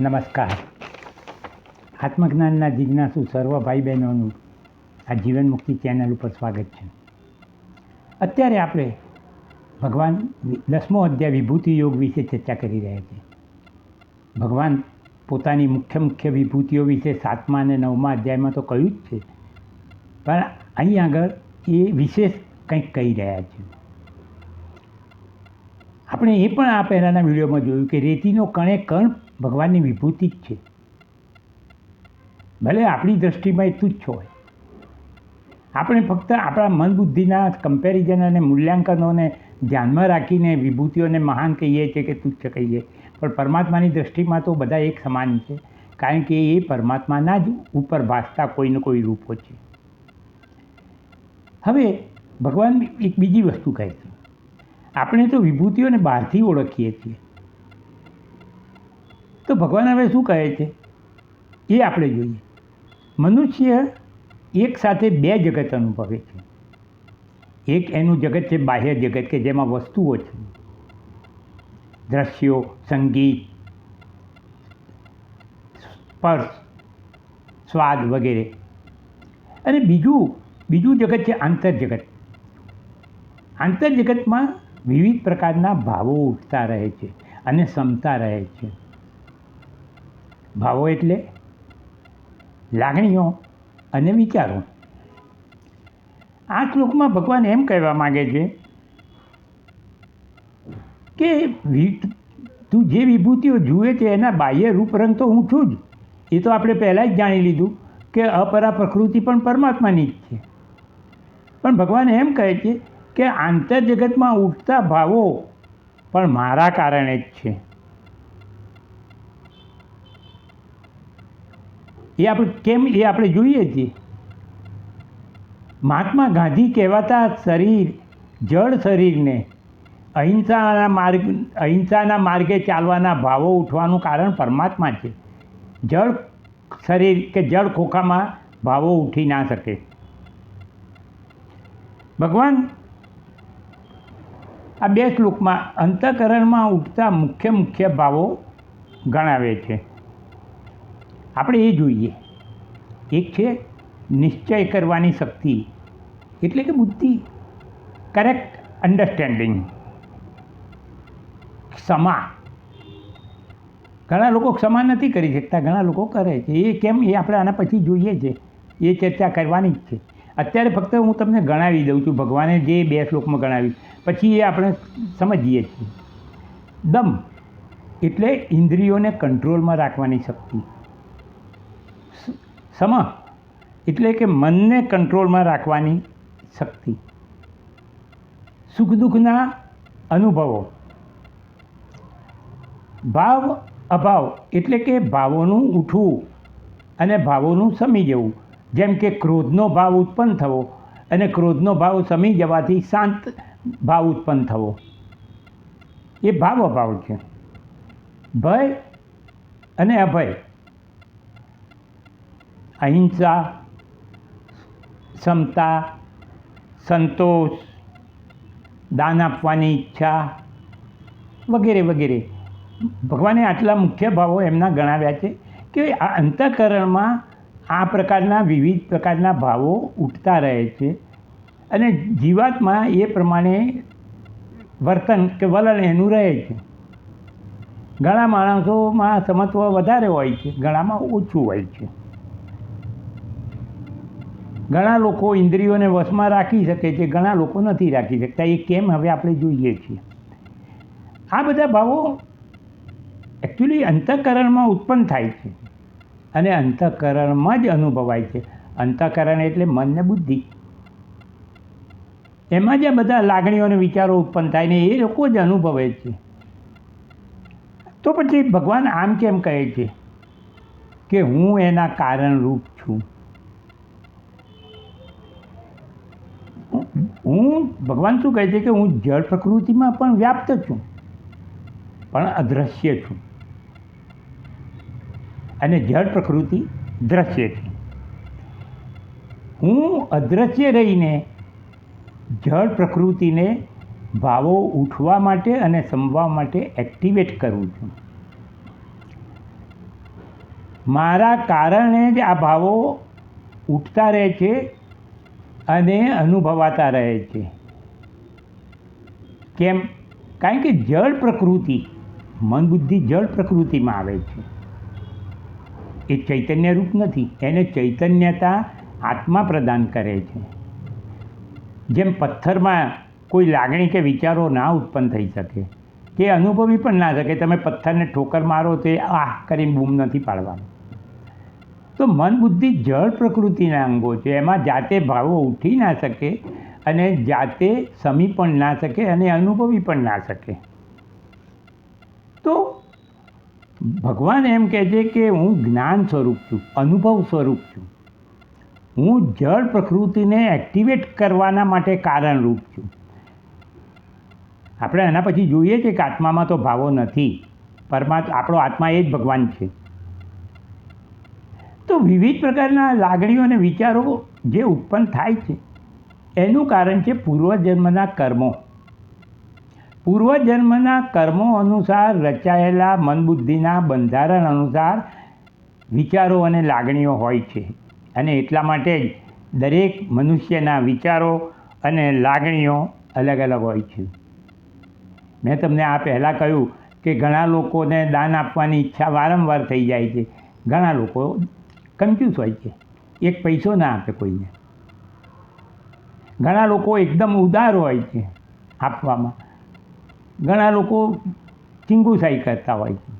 નમસ્કાર. આત્મજ્ઞાનના જિજ્ઞાસુ સર્વ ભાઈ બહેનોનું આ જીવન મુક્તિ ચેનલ ઉપર સ્વાગત છે. અત્યારે આપણે ભગવાન દસમો અધ્યાય વિભૂતિ યોગ વિશે ચર્ચા કરી રહ્યા છીએ. ભગવાન પોતાની મુખ્ય મુખ્ય વિભૂતિઓ વિશે સાતમા અને નવમા અધ્યાયમાં તો કહ્યું જ છે. પણ અહીં આગળ એ વિશેષ કંઈક કહી રહ્યા છે આપણે એ પણ આ પહેલાંના વિડીયોમાં જોયું કે રેતીનો કણે કણ ભગવાનની વિભૂતિ જ છે. ભલે આપણી દૃષ્ટિમાં એ તુચ્છ હોય. આપણે ફક્ત આપણા મન બુદ્ધિના કમ્પેરિઝન અને મૂલ્યાંકનોને ધ્યાનમાં રાખીને વિભૂતિઓને મહાન કહીએ છીએ કે તુચ્છ કહીએ. પણ પરમાત્માની દ્રષ્ટિમાં તો બધા એક સમાન છે. કારણ કે એ પરમાત્માના જ ઉપર ભાસતા કોઈને કોઈ રૂપો છે. હવે ભગવાન એક બીજી વસ્તુ કહે છે. આપણે તો વિભૂતિઓને બહારથી ઓળખીએ છીએ. તો ભગવાન હવે શું કહે છે? એ આપણે જોઈએ. મનુષ્ય એક સાથે બે જગત અનુભવે છે. એક એનું જગત છે બાહ્ય જગત કે જેમાં વસ્તુઓ છે. દ્રશ્યો, સંગીત, સ્પર્શ, સ્વાદ વગેરે. અને બીજું બીજું જગત છે આંતરજગત. આંતરજગતમાં વિવિધ પ્રકારના ભાવો ઉઠતા રહે છે અને સમતા રહે છે. ભાવો એટલે લાગણીઓ અને વિચારો. આ શ્લોકમાં ભગવાન એમ કહેવા માગે છે કે તું જે વિભૂતિઓ જુએ છે એના બાહ્ય રૂપરંગ તો હું છું જ. એ તો આપણે પહેલાં જ જાણી લીધું કે અપરા પ્રકૃતિ પણ પરમાત્માની જ છે. પણ ભગવાન એમ કહે છે કે આંતરજગતમાં ઉઠતા ભાવો પણ મારા કારણે જ છે. એ આપણે કેમ, એ આપણે જોઈએ છીએ. મહાત્મા ગાંધી કહેવાતા શરીર, જળ શરીરને અહિંસાના માર્ગ, અહિંસાના માર્ગે ચાલવાના ભાવો ઉઠવાનું કારણ પરમાત્મા છે. જળ શરીર કે જળ ખોખામાં ભાવો ઉઠી ના શકે. ભગવાન આ બે શ્લોકમાં અંતઃકરણમાં ઉઠતા મુખ્ય મુખ્ય ભાવો ગણાવે છે. આપણે એ જોઈએ. એક છે નિશ્ચય કરવાની શક્તિ, એટલે કે બુદ્ધિ. કરેક્ટ અન્ડરસ્ટેન્ડિંગ ક્ષમા. ઘણા લોકો ક્ષમા નથી કરી શકતા, ઘણા લોકો કરે છે. એ કેમ? એ આપણે આના પછી જોઈએ છે. એ ચર્ચા કરવાની જ છે. અત્યારે ફક્ત હું તમને ગણાવી દઉં છું, ભગવાને જે બે શ્લોકમાં ગણાવી પછી એ આપણે સમજીએ છીએ. દમ એટલે ઇન્દ્રિયોને કંટ્રોલમાં રાખવાની શક્તિ. સમ એટલે કે મનને કંટ્રોલમાં રાખવાની શક્તિ. સુખ દુઃખના અનુભવો. ભાવ અભાવ એટલે કે ભાવોનું ઉઠવું અને ભાવોનું સમી જવું. જેમ કે ક્રોધનો ભાવ ઉત્પન્ન થવો અને ક્રોધનો ભાવ સમી જવાથી શાંત ભાવ ઉત્પન્ન થવો. એ ભાવ અભાવ છે. ભય અને અભય. અહિંસા ક્ષમતા સંતોષ, દાન આપવાની ઈચ્છા વગેરે વગેરે. ભગવાને આટલા મુખ્ય ભાવો એમના ગણાવ્યા છે કે આ અંતઃકરણમાં આ પ્રકારના વિવિધ પ્રકારના ભાવો ઉઠતા રહે છે અને જીવાતમાં એ પ્રમાણે વર્તન કે વલણ એનું રહે છે. ઘણા માણસોમાં સમત્વ વધારે હોય છે, ઘણામાં ઓછું હોય છે. ઘણા લોકો ઇન્દ્રિયોને વશમાં રાખી શકે છે, ઘણા લોકો નથી રાખી શકતા. એ કેમ હવે આપણે જોઈએ છીએ. આ બધા ભાવો એકચ્યુઅલી અંતઃકરણમાં ઉત્પન્ન થાય છે. અને અંતઃકરણમાં જ અનુભવાય છે. અંતઃકરણ એટલે મન ને બુદ્ધિ. એમાં જ બધા લાગણીઓ અને વિચારો ઉત્પન્ન થાય ને એ લોકો જ અનુભવે છે. તો પછી ભગવાન આમ કેમ કહે છે? કે હું એના કારણરૂપ છું. હું, ભગવાન શું કહે છે કે હું જળ પ્રકૃતિમાં પણ વ્યાપ્ત છું. પણ અદૃશ્ય છું. અને જળ પ્રકૃતિ દ્રશ્ય છે. હું અદૃશ્ય રહીને જળ પ્રકૃતિને ભાવો ઉઠવા માટે અને સમવા માટે એક્ટિવેટ કરું છું. મારા કારણે જ આ ભાવો ઉઠતા રહે છે અને અનુભવાતા રહે છે. કેમ? કારણ કે જળ પ્રકૃતિ મન બુદ્ધિ જળ પ્રકૃતિમાં આવે છે. એ ચૈતન્ય રૂપ નથી, એને ચૈતન્યતા આત્મા પ્રદાન કરે છે. જેમ પથ્થરમાં કોઈ લાગણી કે વિચારો ના ઉત્પન્ન થઈ શકે, કે અનુભવી પણ ના શકે, તમે પથ્થરને ઠોકર મારો તે આહ કરીને બૂમ નથી પાડવાનું. તો મન બુદ્ધિ જળ પ્રકૃતિના અંગો છે, એમાં જાતે ભાવો ઉઠી ના શકે અને જાતે સમી પણ ના શકે અને અનુભવી પણ ના શકે. તો ભગવાન એમ કહે છે કે હું જ્ઞાન સ્વરૂપ છું, અનુભવ સ્વરૂપ છું. હું જળ પ્રકૃતિને એક્ટિવેટ કરવાના માટે કારણરૂપ છું. આપણે એના પછી જોઈએ છે કે આત્મામાં તો ભાવો નથી પરમાત્મા આપણો આત્મા એ જ ભગવાન છે. તો વિવિધ પ્રકારના લાગણીઓ અને વિચારો જે ઉત્પન્ન થાય છે, એનું કારણ છે પૂર્વજન્મના કર્મો. પૂર્વજન્મના કર્મો અનુસાર રચાયેલા મનબુદ્ધિના બંધારણ અનુસાર વિચારો અને લાગણીઓ હોય છે. અને એટલા માટે જ દરેક મનુષ્યના વિચારો અને લાગણીઓ અલગ અલગ હોય છે. મેં તમને આ પહેલાં કહ્યું કે ઘણા લોકોને દાન આપવાની ઈચ્છા વારંવાર થઈ જાય છે. ઘણા લોકો કન્ફ્યુઝ હોય છે. એક પૈસો ના આપે કોઈને. ઘણા લોકો એકદમ ઉદાર હોય છે આપવામાં. ઘણા લોકો ચિંગુસાઈ કરતા હોય છે.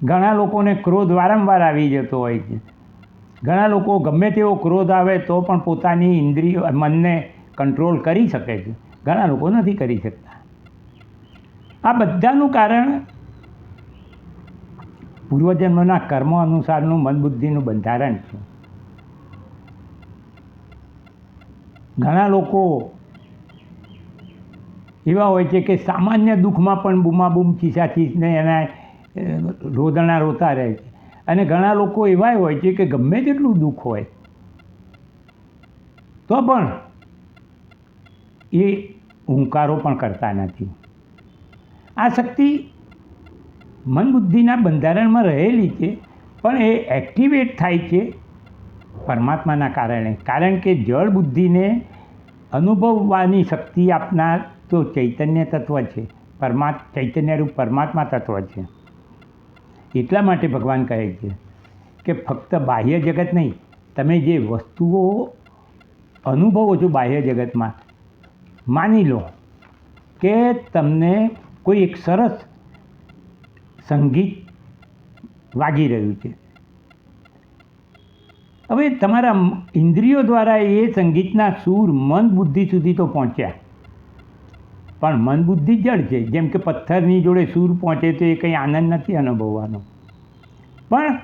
ઘણા લોકોને ક્રોધ વારંવાર આવી જતો હોય છે. ઘણા લોકો ગમે તેવો ક્રોધ આવે તો પણ પોતાની ઇન્દ્રિયો, મનને કંટ્રોલ કરી શકે છે. ઘણા લોકો નથી કરી શકતા. આ બધાનું કારણ પૂર્વજન્મના કર્મો અનુસારનું મનબુદ્ધિનું બંધારણ છે. ઘણા લોકો એવા હોય છે કે સામાન્ય દુઃખમાં પણ બૂમાબૂમ ચીસાચીસને એના રોદણા રોતા રહે છે. અને ઘણા લોકો એવા હોય છે કે ગમે તેટલું દુઃખ હોય. તો પણ એ હુંકારો પણ કરતા નથી. આ શક્તિ મન બુદ્ધિના બંધારણમાં રહેલી છે, પણ એ એક્ટિવેટ થાય છે પરમાત્માના કારણે. કારણ કે જળ બુદ્ધિને અનુભવવાની શક્તિ આપનાર તો ચૈતન્ય તત્વ છે. પરમા ચૈતન્યરૂપ પરમાત્મા તત્વ છે. એટલા માટે ભગવાન કહે છે કે ફક્ત બાહ્ય જગત નહીં, તમે જે વસ્તુઓ અનુભવો છો બાહ્ય જગતમાં, માની લો કે તમને કોઈ એક સરસ સંગીત વાગી રહ્યું છે. હવે તમારા ઇન્દ્રિયો દ્વારા એ સંગીતના સૂર, મન, બુદ્ધિ સુધી તો પહોંચ્યા. પણ મન બુદ્ધિ જડ છે. જેમ કે પથ્થરની જોડે સૂર પહોંચે તો એ કંઈ આનંદ નથી અનુભવવાનો. પણ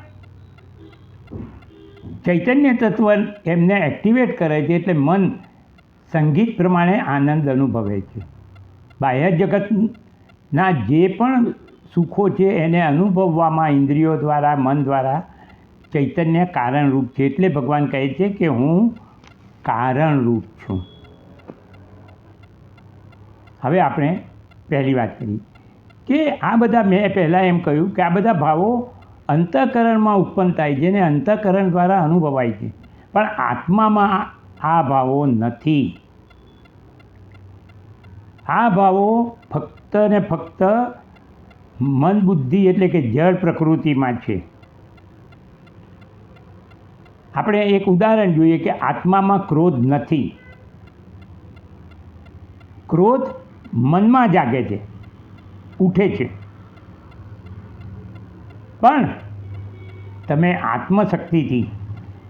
ચૈતન્ય તત્વ એમને એક્ટિવેટ કરે છે એટલે મન સંગીત પ્રમાણે આનંદ અનુભવે છે. બાહ્ય જગતના જે પણ સુખો છે એને અનુભવવામાં ઇન્દ્રિયો દ્વારા, મન દ્વારા ચૈતન્ય કારણરૂપ છે. એટલે ભગવાન કહે છે કે હું કારણરૂપ છું. હવે આપણે પહેલી વાત કરી કે આ બધા મેં પહેલાં એમ કહ્યું કે આ બધા ભાવો અંતઃકરણમાં ઉત્પન્ન થાય છે ને અંતઃકરણ દ્વારા અનુભવાય છે. પણ આત્મામાં આ ભાવો નથી. આ ભાવો ફક્ત ને ફક્ત મન બુદ્ધિ એટલે કે જળ પ્રકૃતિમાં છે. આપણે એક ઉદાહરણ જોઈએ કે આત્મામાં ક્રોધ નથી. ક્રોધ મનમાં જાગે છે, ઉઠે છે. પણ તમે આત્મશક્તિથી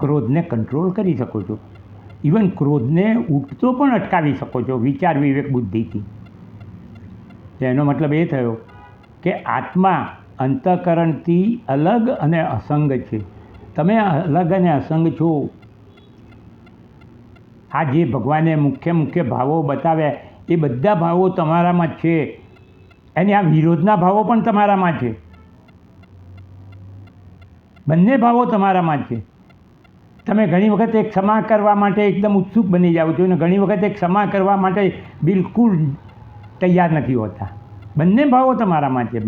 ક્રોધને કંટ્રોલ કરી શકો છો. ઇવન ક્રોધને ઉઠતો પણ અટકાવી શકો છો, વિચાર વિવેક બુદ્ધિથી. એનો મતલબ એ થયો કે આત્મા અંતઃકરણથી અલગ અને અસંગ છે. તમે અલગ અને અસંગ છો. આ જે ભગવાને મુખ્ય મુખ્ય ભાવો બતાવ્યા એ બધા ભાવો તમારામાં છે. અને આ વિરોધના ભાવો પણ તમારામાં છે. બંને ભાવો તમારામાં છે. તમે ઘણી વખત એક ક્ષમા કરવા માટે એકદમ ઉત્સુક બની જાઓ છો અને ઘણી વખત એક ક્ષમા કરવા માટે બિલકુલ તૈયાર નથી હોતા. બંને ભાવો તમારામાં છે.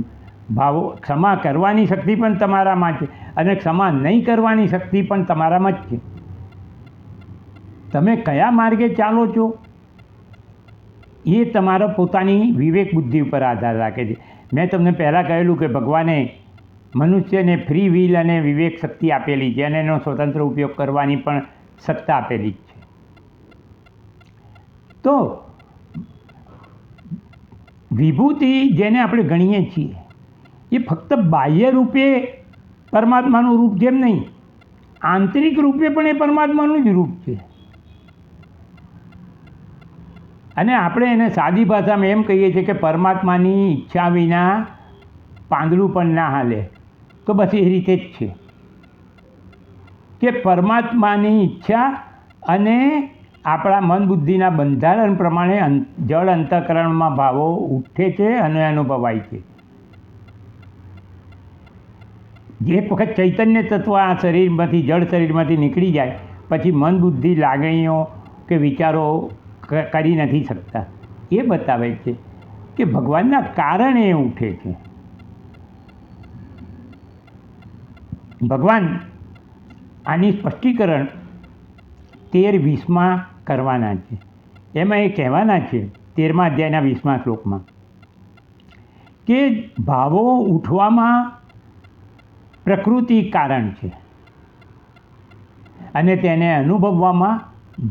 ભાવો, ક્ષમા કરવાની શક્તિ પણ તમારામાં છે અને ક્ષમા નહીં કરવાની શક્તિ પણ તમારામાં જ છે. તમે કયા માર્ગે ચાલો છો? એ તમારા પોતાની વિવેક બુદ્ધિ ઉપર આધાર રાખે છે. મેં તમને પહેલાં કહેલું કે ભગવાને મનુષ્યને ફ્રી વિલ અને વિવેક શક્તિ આપેલી છે અને એનો સ્વતંત્ર ઉપયોગ કરવાની પણ સત્તા આપેલી જ છે. તો વિભૂતિ જેને આપણે ગણીએ છીએ, એ ફક્ત બાહ્ય રૂપે પરમાત્માનું રૂપ જેમ નહીં, આંતરિક રૂપે પણ એ પરમાત્માનું જ રૂપ છે. અને આપણે એને સાદી ભાષામાં એમ કહીએ છીએ કે પરમાત્માની ઈચ્છા વિના પાંદડું પણ ના હાલે. તો બસ એ રીતે જ છે. કે પરમાત્માની ઈચ્છા અને આપણા મન બુદ્ધિના બંધારણ પ્રમાણે જળ અંતઃકરણમાં ભાવો ઉઠે છે અને અનુભવાય છે. જે વખત ચૈતન્ય તત્વ આ શરીરમાંથી, જળ શરીરમાંથી નીકળી જાય, પછી મન બુદ્ધિ લાગણીઓ કે વિચારો કરી નથી શકતા. એ બતાવે છે કે ભગવાનના કારણે ઉઠે છે. ભગવાન આની સ્પષ્ટીકરણ તેર વીસમાં કરવાના છે. એમાં એ કહેવાના છે, તેરમા અધ્યાયના વીસમા શ્લોકમાં, કે ભાવો ઉઠવામાં પ્રકૃતિ કારણ છે અને તેને અનુભવવામાં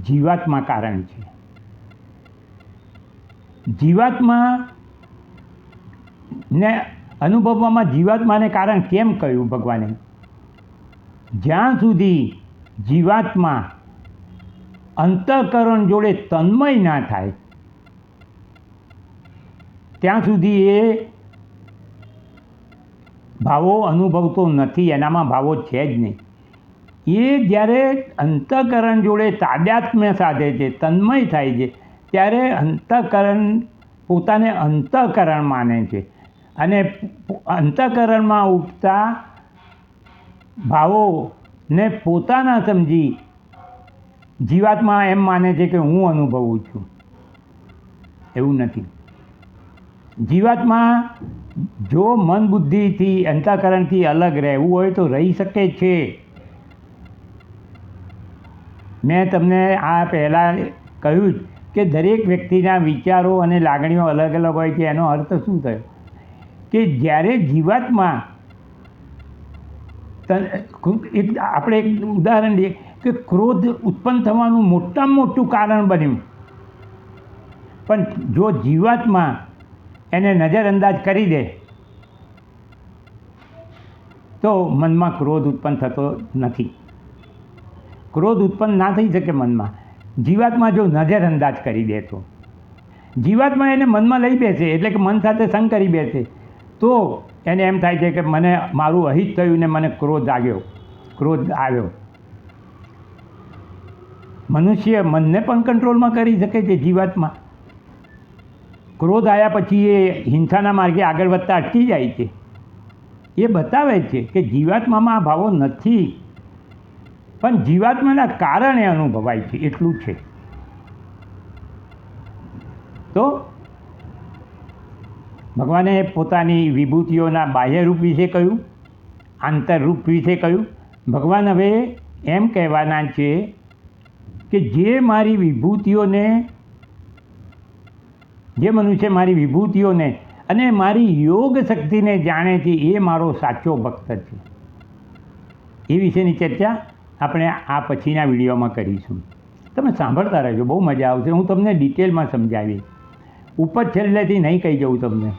જીવાત્મા કારણ છે. જીવાત્મા ને અનુભવવામાં જીવાત્માને કારણ કેમ કહ્યું ભગવાને? જ્યાં સુધી જીવાત્મા અંતઃકરણ જોડે તન્મય ના થાય, ત્યાં સુધી એ ભાવો અનુભવતો નથી, એનામાં ભાવો છે જ નહીં. એ જ્યારે અંતઃકરણ જોડે તાદાત્મ્ય સાધે છે, તન્મય થાય છે ત્યારે અંતઃકરણ પોતાને અંતઃકરણ માને છે. અને અંતઃકરણમાં ઉઠતા ભાવોને પોતાના સમજી જીવાત્મા એમ માને છે કે હું અનુભવું છું. એવું નથી. જીવાત્મા જો મન બુદ્ધિથી, અંતઃકરણથી અલગ રહેવું હોય તો રહી શકે છે. મેં તમને આ પહેલાં કહ્યું જ કે દરેક વ્યક્તિના વિચારો અને લાગણીઓ અલગ અલગ હોય છે, એનો અર્થ શું થયો? કે જ્યારે જીવાતમાં એક, આપણે એક ઉદાહરણ લઈએ કે ક્રોધ ઉત્પન્ન થવાનું મોટામાં મોટું કારણ બન્યું. પણ જો જીવાતમાં એને નજરઅંદાજ કરી દે, તો મનમાં ક્રોધ ઉત્પન્ન થતો નથી. ક્રોધ ઉત્પન્ન ના થઈ શકે મનમાં. જીવાત્મા જો નજરઅંદાજ કરી દે તો. જીવાતમાં એને મનમાં લઈ બેસે, એટલે કે મન સાથે સંગ કરી બેસે. તો એને એમ થાય છે કે મને મારું અહિત થયું ને મને ક્રોધ આવ્યો ક્રોધ આવ્યો. મનુષ્ય મનને પણ કંટ્રોલમાં કરી શકે છે જીવાત્મા. ક્રોધ આવ્યા પછી એ હિંસાના માર્ગે આગળ વધતા અટકી જાય છે. એ બતાવે છે કે જીવાત્મામાં આ ભાવો નથી. પણ જીવાત્માના કારણે અનુભવાય છે, એટલું છે. તો ભગવાને પોતાની વિભૂતિઓના બાહ્યરૂપ વિશે કહ્યું, આંતરરૂપ વિશે કહ્યું. ભગવાન હવે એમ કહેવાના છે કે જે મારી વિભૂતિઓને, જે મનુષ્ય મારી વિભૂતિઓને અને મારી યોગ શક્તિને જાણે છે, એ મારો સાચો ભક્ત છે. એ વિશેની ચર્ચા આપણે આ પછીના વિડીયોમાં કરીશું. તમે સાંભળતા રહેજો, બહુ મજા આવશે. હું તમને ડિટેલમાં સમજાવીશ. ઉપર છેલ્લેથી નહીં કહી જવું તમને.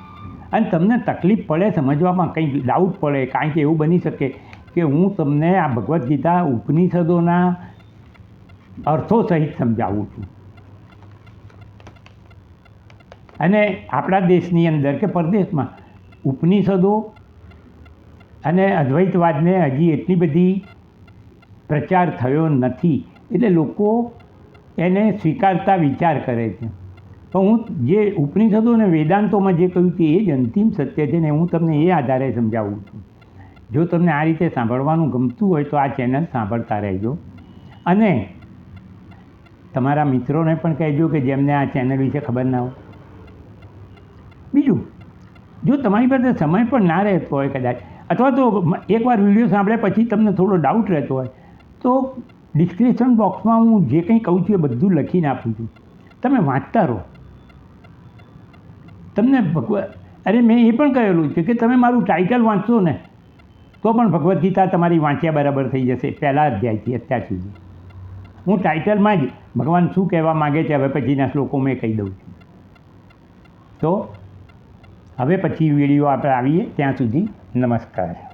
અને તમને તકલીફ પડે સમજવામાં કંઈ ડાઉટ પડે કારણ કે એવું બની શકે કે હું તમને આ ભગવદ્ ગીતા, ઉપનિષદોના અર્થો સહિત સમજાવું છું. અને આપણા દેશની અંદર કે પરદેશમાં ઉપનિષદો અને અદ્વૈતવાદને હજી એટલી બધી પ્રચાર થયો નથી. એટલે લોકો એને સ્વીકારતા વિચાર કરે છે. પણ હું જે ઉપનિષદો અને વેદાંતોમાં જે કહ્યું કે એ જ અંતિમ સત્ય છે ને હું તમને એ આધારે સમજાવું છું. જો તમને આ રીતે સાંભળવાનું ગમતું હોય તો આ ચેનલ સાંભળતા રહેજો. અને તમારા મિત્રોને પણ કહેજો કે જેમને આ ચેનલ વિશે ખબર ના હોય. બીજું, જો તમારી પાસે સમય પણ ના રહેતો હોય કદાચ, અથવા તો એકવાર વીડિયો સાંભળે પછી તમને થોડો ડાઉટ રહેતો હોય તો ડિસ્ક્રિપ્શન બોક્સમાં હું જે કંઈ કહું છું એ બધું લખીને આપું છું. તમે વાંચતા રહો. તમને ભગવત અરે મેં એ પણ કહેલું છે કે તમે મારું ટાઇટલ વાંચશો ને, તો પણ ભગવદ્ ગીતા તમારી વાંચ્યા બરાબર થઈ જશે, પહેલા અધ્યાયથી અત્યાર સુધી. હું ટાઇટલમાં જ ભગવાન શું કહેવા માગે છે, હવે પછીના શ્લોકો મેં કહી દઉં છું. તો હવે પછી વીડિયો આપણે આવીએ ત્યાં સુધી નમસ્કાર.